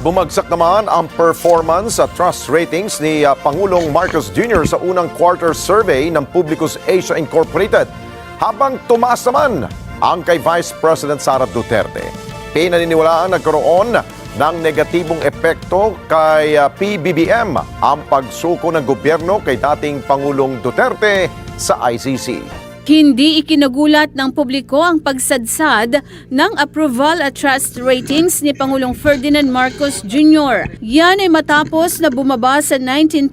Bumagsak naman ang performance at trust ratings ni uh, Pangulong Marcos Jr. sa unang quarter survey ng Publicus Asia Incorporated. Habang tumaas naman ang kay Vice President Sara Duterte. Pinaniniwalaan nagkaroon ng negatibong epekto kay uh, PBBM ang pagsuko ng gobyerno kay dating Pangulong Duterte sa ICC. Hindi ikinagulat ng publiko ang pagsadsad ng approval at trust ratings ni Pangulong Ferdinand Marcos Jr. Yan ay matapos na bumaba sa 19%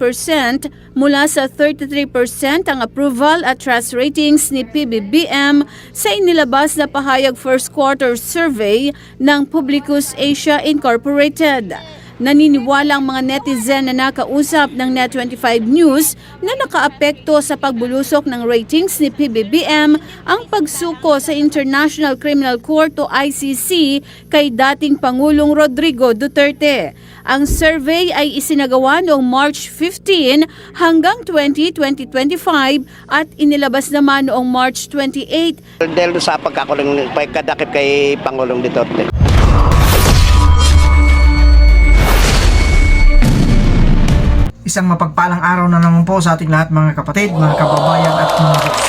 mula sa 33% ang approval at trust ratings ni PBBM sa inilabas na pahayag first quarter survey ng Publicus Asia Incorporated. Naniniwala ang mga netizen na nakausap ng Net25 News na nakaapekto sa pagbulusok ng ratings ni PBBM ang pagsuko sa International Criminal Court o ICC kay dating Pangulong Rodrigo Duterte. Ang survey ay isinagawa noong March 15 hanggang 20, 2025 at inilabas naman noong March 28 Dahil sa pagkakulong, pagkadakip kay Pangulong Duterte. Isang mapagpalang araw na naman po sa ating lahat mga kapatid, mga kababayan at mga boss.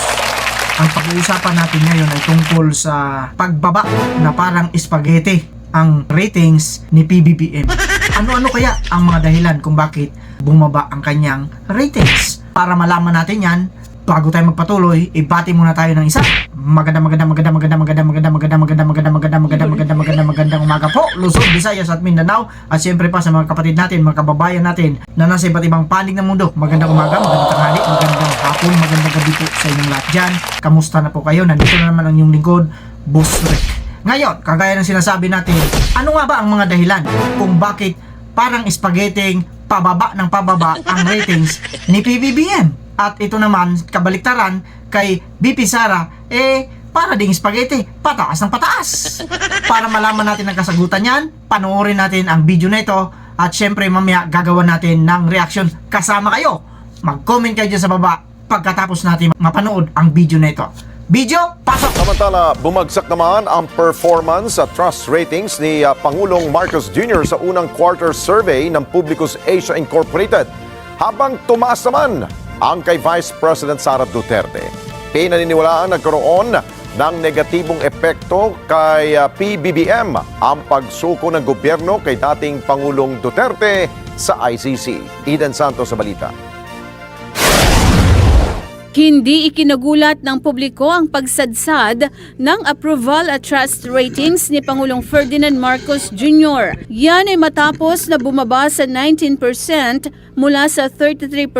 Ang pag-uusapan natin ngayon ay tungkol sa pagbaba na parang spaghetti ang ratings ni PBBM. Ano-ano kaya ang mga dahilan kung bakit bumaba ang kanyang ratings? Para malaman natin yan, bago tayo magpatuloy, ibati muna tayo ng isa. Maganda, maganda, maganda, maganda, maganda, maganda, maganda, maganda, maganda, maganda, maganda, maganda, maganda, magandang umaga po. Luzon, Visayas at Mindanao. At siyempre pa sa mga kapatid natin, mga kababayan natin na nasa iba't ibang panig ng mundo. Magandang umaga, magandang tanghali, magandang hapon, magandang gabi po sa inyong lahat dyan. Kamusta na po kayo? Nandito na naman ang inyong lingkod, Boss Rick. Ngayon, kagaya ng sinasabi natin, ano nga ba ang mga dahilan kung bakit parang spaghetti pababa ng pababa ang ratings ni PBBM? At ito naman, kabaliktaran kay BP Sara, eh, para ding spaghetti, pataas ng pataas. Para malaman natin ang kasagutan yan, panoorin natin ang video na ito at syempre mamaya gagawa natin ng reaction kasama kayo. Mag-comment kayo dyan sa baba pagkatapos natin mapanood ang video na ito. Video, pasok! Samantala, bumagsak naman ang performance at trust ratings ni uh, Pangulong Marcos Jr. sa unang quarter survey ng Publicus Asia Incorporated. Habang tumaas naman ang kay Vice President Sara Duterte. Pinaniniwalaan nagkaroon ng negatibong epekto kay uh, PBBM ang pagsuko ng gobyerno kay dating Pangulong Duterte sa ICC. Eden Santos sa balita. Hindi ikinagulat ng publiko ang pagsadsad ng approval at trust ratings ni Pangulong Ferdinand Marcos Jr. Yan ay matapos na bumaba sa 19% mula sa 33%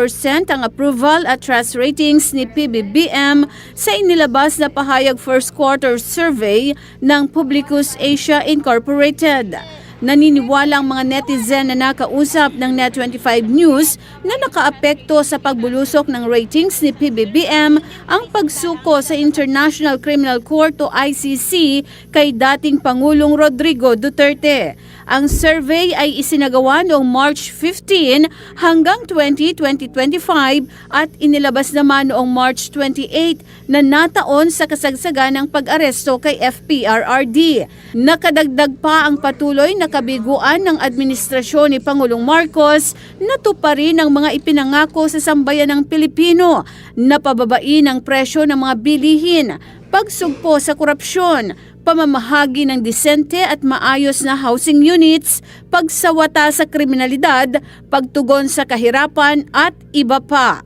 ang approval at trust ratings ni PBBM sa inilabas na pahayag first quarter survey ng Publicus Asia Incorporated. Naniniwala ang mga netizen na nakausap ng Net25 News na nakaapekto sa pagbulusok ng ratings ni PBBM ang pagsuko sa International Criminal Court o ICC kay dating Pangulong Rodrigo Duterte. Ang survey ay isinagawa noong March 15 hanggang 20, 2025 at inilabas naman noong March 28 na nataon sa kasagsagan ng pag-aresto kay FPRRD. Nakadagdag pa ang patuloy na kabiguan ng administrasyon ni Pangulong Marcos na tuparin ang mga ipinangako sa sambayan ng Pilipino na pababain ang presyo ng mga bilihin, pagsugpo sa korupsyon, pamamahagi ng disente at maayos na housing units, pagsawata sa kriminalidad, pagtugon sa kahirapan at iba pa.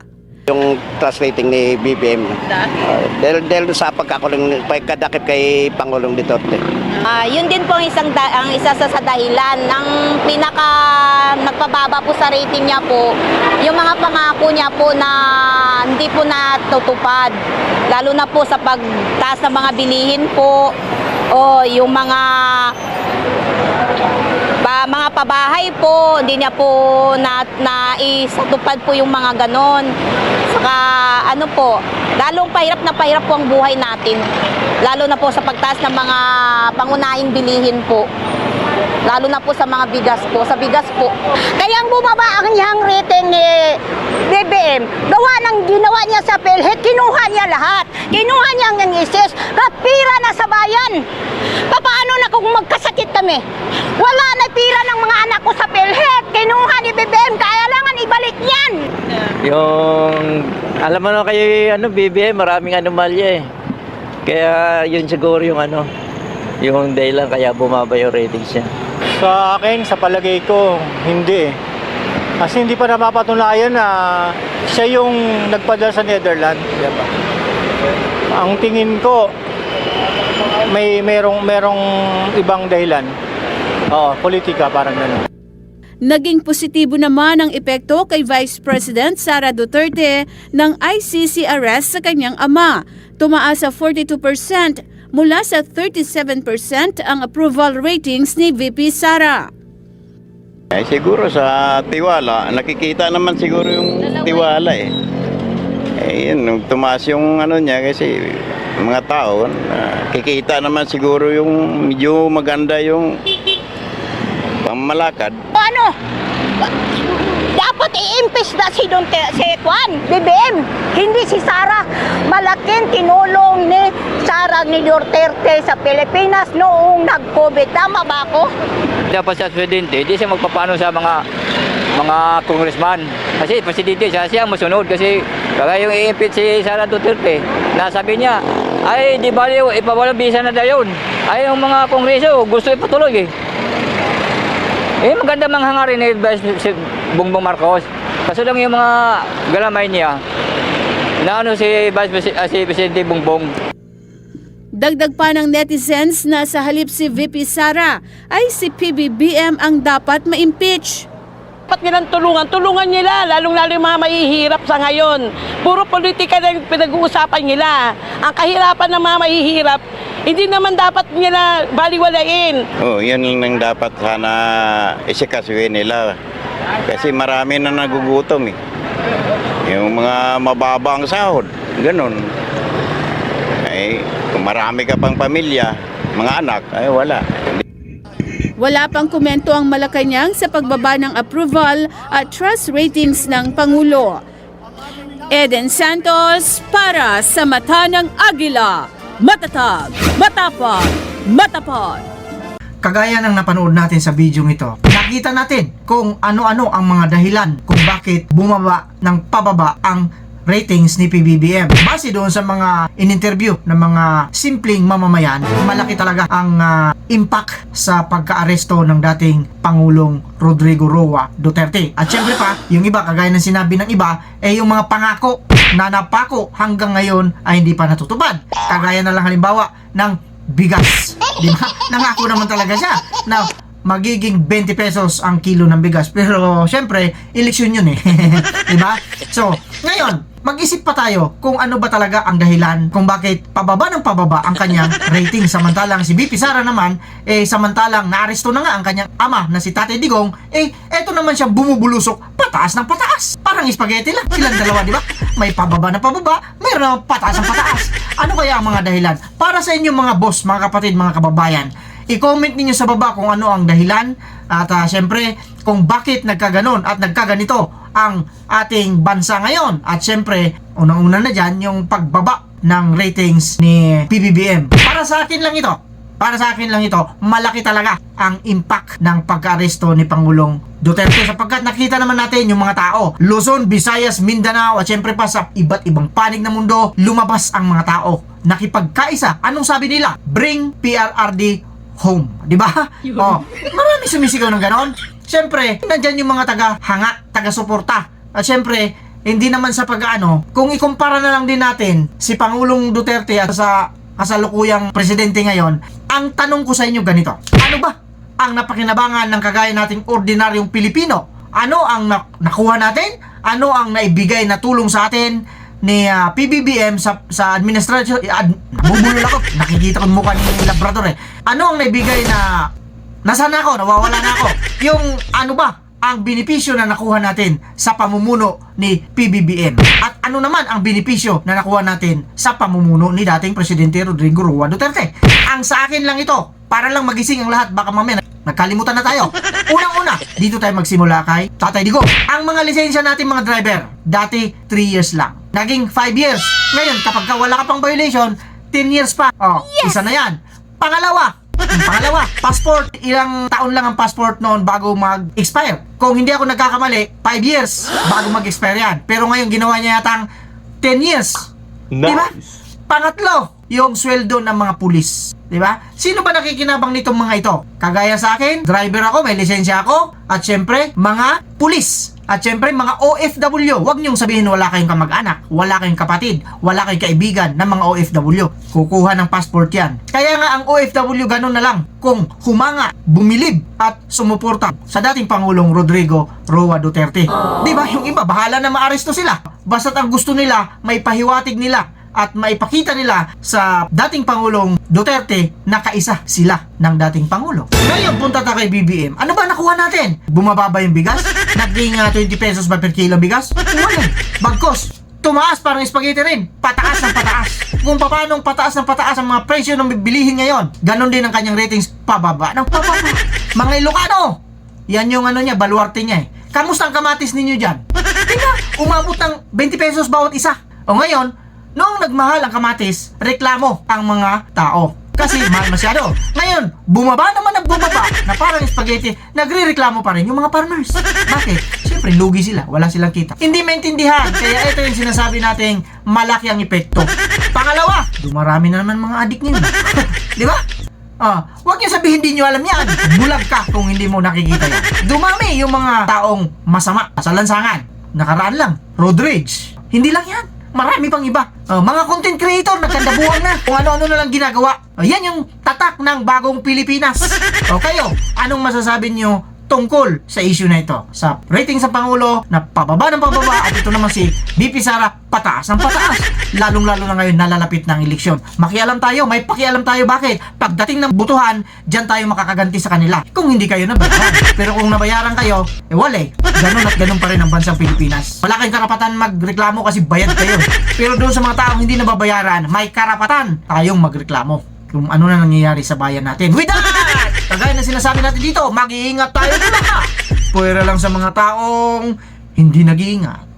Yung trust rating ni BBM. Uh, dahil, dahil sa pagkakulong, pagkadakip kay Pangulong Duterte. Ah, yun din po ang isang da- ang isa sa, sa dahilan ng pinaka nagpababa po sa rating niya po yung mga pangako niya po na hindi po natutupad lalo na po sa pagtaas ng mga bilihin po o yung mga pa, mga pabahay po, hindi niya po na, naisatupad po yung mga ganon. Saka ano po, lalong pahirap na pahirap po ang buhay natin. Lalo na po sa pagtaas ng mga pangunahing bilihin po. Lalo na po sa mga bigas po, sa bigas po. Kaya ang bumaba ang niyang rating ni BBM, gawa ng ginawa niya sa PhilHealth, kinuha niya lahat. Kinuha niya ang isis, kapira na sa bayan. Paano na kung magkasakit kami? Wala na pira ng mga anak ko sa PhilHealth. Kinuha ni BBM, kailangan ibalik yan. Yung, alam mo na kay ano, BBM, maraming anomalya eh. Kaya yun siguro yung ano, yung dahilan kaya bumaba yung ratings niya. Sa akin, sa palagay ko, hindi eh. Kasi hindi pa napapatunayan na siya yung nagpadala sa Netherlands. Diba? Ang tingin ko, may merong merong ibang dahilan. Oo, politika parang gano'n. Naging positibo naman ang epekto kay Vice President Sara Duterte ng ICC arrest sa kanyang ama. Tumaas sa 42% mula sa 37% ang approval ratings ni VP Sara. Eh, siguro sa tiwala, nakikita naman siguro yung tiwala eh. Eh, yun, tumaas yung ano niya kasi mga tao, nakikita naman siguro yung medyo maganda yung pamamalakad. Ano? I-impeach na si Duterte, si Juan, BBM, hindi si Sara. Malaking tinulong ni Sara ni Duterte sa Pilipinas noong nag-COVID. Tama ba ako? Dapat sa presidente, di siya magpapano sa mga mga congressman. Kasi presidente, siya siya masunod kasi kaya yung i-impeach si Sara Duterte, nasabi niya, ay di ba ipawalang bisa na daw yun. Ay yung mga kongreso, gusto ipatuloy eh. Eh maganda mang hangarin ni Vice si Bongbong Marcos. Kaso lang yung mga galamay niya, na ano si Vice ah, si Presidente Bongbong, Dagdag pa ng netizens na sa halip si VP Sara ay si PBBM ang dapat ma-impeach. Dapat nilang tulungan. Tulungan nila, lalong-lalo yung mga mahihirap sa ngayon. Puro politika na yung pinag-uusapan nila. Ang kahirapan ng mga mahihirap, hindi naman dapat nila baliwalain. Oh, yun lang dapat sana isikasuhin nila. Kasi marami na nagugutom eh. Yung mga mababa ang sahod, ganun. Ay, kung marami ka pang pamilya, mga anak, ay wala. Wala pang komento ang Malacanang sa pagbaba ng approval at trust ratings ng Pangulo. Eden Santos para sa Mata ng Agila. Matatag, matapang, matapat. Kagaya ng napanood natin sa video ito, nakita natin kung ano-ano ang mga dahilan kung bakit bumaba ng pababa ang ratings ni PBBM. Base doon sa mga in-interview ng mga simpleng mamamayan, malaki talaga ang ah, impact sa pagka-aresto ng dating Pangulong Rodrigo Roa Duterte. At syempre pa, yung iba, kagaya ng sinabi ng iba, eh yung mga pangako na napako hanggang ngayon ay hindi pa natutupad. Kagaya na lang halimbawa ng bigas. Di ba? Nangako naman talaga siya na magiging 20 pesos ang kilo ng bigas. Pero syempre, eleksyon yun eh. Di ba? So, ngayon, mag-isip pa tayo kung ano ba talaga ang dahilan kung bakit pababa ng pababa ang kanyang rating. Samantalang si BP Sara naman, eh samantalang naaresto na nga ang kanyang ama na si Tate Digong, eh eto naman siyang bumubulusok pataas ng pataas. Parang spaghetti lang. Silang dalawa, di ba? May pababa na pababa, mayroon naman pataas ng pataas. Ano kaya ang mga dahilan? Para sa inyo mga boss, mga kapatid, mga kababayan, i-comment ninyo sa baba kung ano ang dahilan at ah, syempre kung bakit nagkaganon at nagkaganito ang ating bansa ngayon at syempre unang-una na dyan yung pagbaba ng ratings ni PBBM para sa akin lang ito para sa akin lang ito, malaki talaga ang impact ng pagka-aresto ni Pangulong Duterte sapagkat nakita naman natin yung mga tao, Luzon, Visayas, Mindanao at syempre pa sa iba't ibang panig ng mundo, lumabas ang mga tao. Nakipagkaisa. Anong sabi nila? Bring PRRD home. Di ba? Oh, marami sumisigaw ng ganon. Syempre, nandyan yung mga taga-hanga, taga-suporta. At syempre, hindi naman sa pag-ano, kung ikumpara na lang din natin si Pangulong Duterte at sa kasalukuyang presidente ngayon, ang tanong ko sa inyo ganito, ano ba ang napakinabangan ng kagaya nating ordinaryong Pilipino? Ano ang na- nakuha natin? Ano ang naibigay na tulong sa atin ni ah, PBBM sa sa administrasyon? eh, Ad, bubulol ako. Nakikita ko mukha ni Labrador eh. Ano ang naibigay na Nasaan na ako? Nawawala na ako. Yung ano ba? ang benepisyo na nakuha natin sa pamumuno ni PBBM? At ano naman ang benepisyo na nakuha natin sa pamumuno ni dating Presidente Rodrigo Roa Duterte? Ang sa akin lang ito, para lang magising ang lahat, baka mamaya nagkalimutan na tayo. Unang-una, dito tayo magsimula kay Tatay Digo. Ang mga lisensya natin mga driver, dati 3 years lang. Naging 5 years. Ngayon, kapag ka wala ka pang violation, 10 years pa. Oh, isa na yan. Pangalawa, pangalawa, passport. Ilang taon lang ang passport noon bago mag-expire. Kung hindi ako nagkakamali, 5 years bago mag-expire yan. Pero ngayon, ginawa niya yatang 10 years. Di ba? Pangatlo, yung sweldo ng mga pulis. Di ba? Sino ba nakikinabang nitong mga ito? Kagaya sa akin, driver ako, may lisensya ako, at syempre, mga pulis. At syempre, mga OFW. Huwag niyong sabihin wala kayong kamag-anak, wala kayong kapatid, wala kayong kaibigan ng mga OFW. Kukuha ng passport yan. Kaya nga ang OFW ganun na lang kung humanga, bumilib at sumuporta sa dating Pangulong Rodrigo Roa Duterte. Di ba? Yung iba, bahala na maaresto sila. Basta't ang gusto nila, may pahiwatig nila at maipakita nila sa dating Pangulong Duterte na kaisa sila ng dating Pangulo. Ngayon, punta tayo kay BBM. Ano ba nakuha natin? Bumaba ba yung bigas? Naging ah, 20 pesos ba per kilo bigas? Wala. Bagkos, tumaas parang spaghetti rin. Pataas ng pataas. Kung paano pataas ng pataas ang mga presyo ng bilihin ngayon, ganon din ang kanyang ratings pababa ng pababa. Mga Ilocano, yan yung ano niya, baluarte niya eh. Kamusta ang kamatis ninyo dyan? Tingnan, umabot ng 20 pesos bawat isa. O ngayon, noong nagmahal ang kamatis, reklamo ang mga tao. Kasi mahal masyado. Ngayon, bumaba naman ang bumaba na parang spaghetti, nagre-reklamo pa rin yung mga farmers. Bakit? Siyempre, lugi sila. Wala silang kita. Hindi maintindihan. Kaya ito yung sinasabi nating malaki ang epekto. Pangalawa, dumarami na naman mga adik ninyo. Di ba? Ah, huwag niyo sabihin hindi niyo alam yan. Bulag ka kung hindi mo nakikita yan. Dumami yung mga taong masama sa lansangan. Nakaraan lang, road rage. Hindi lang yan. Marami pang iba. Ah, mga content creator, nagkandabuhan na. Kung ano-ano na lang ginagawa. Ah, yan yung tatak ng bagong Pilipinas. O kayo, anong masasabi niyo tungkol sa issue na ito. Sa rating sa Pangulo na pababa ng pababa at ito naman si BP Sara pataas ng pataas. Lalong-lalo na ngayon nalalapit ng eleksyon. Makialam tayo, may pakialam tayo. Bakit? Pagdating ng butuhan, dyan tayo makakaganti sa kanila. Kung hindi kayo nabayaran. Pero kung nabayaran kayo, eh wale. Ganun at ganun pa rin ang bansang Pilipinas. Wala kayong karapatan magreklamo kasi bayad kayo. Pero doon sa mga taong hindi nababayaran, may karapatan tayong magreklamo kung ano na nangyayari sa bayan natin. With that, kagaya na sinasabi natin dito, mag-iingat tayo na. Pwera lang sa mga taong hindi nag-iingat.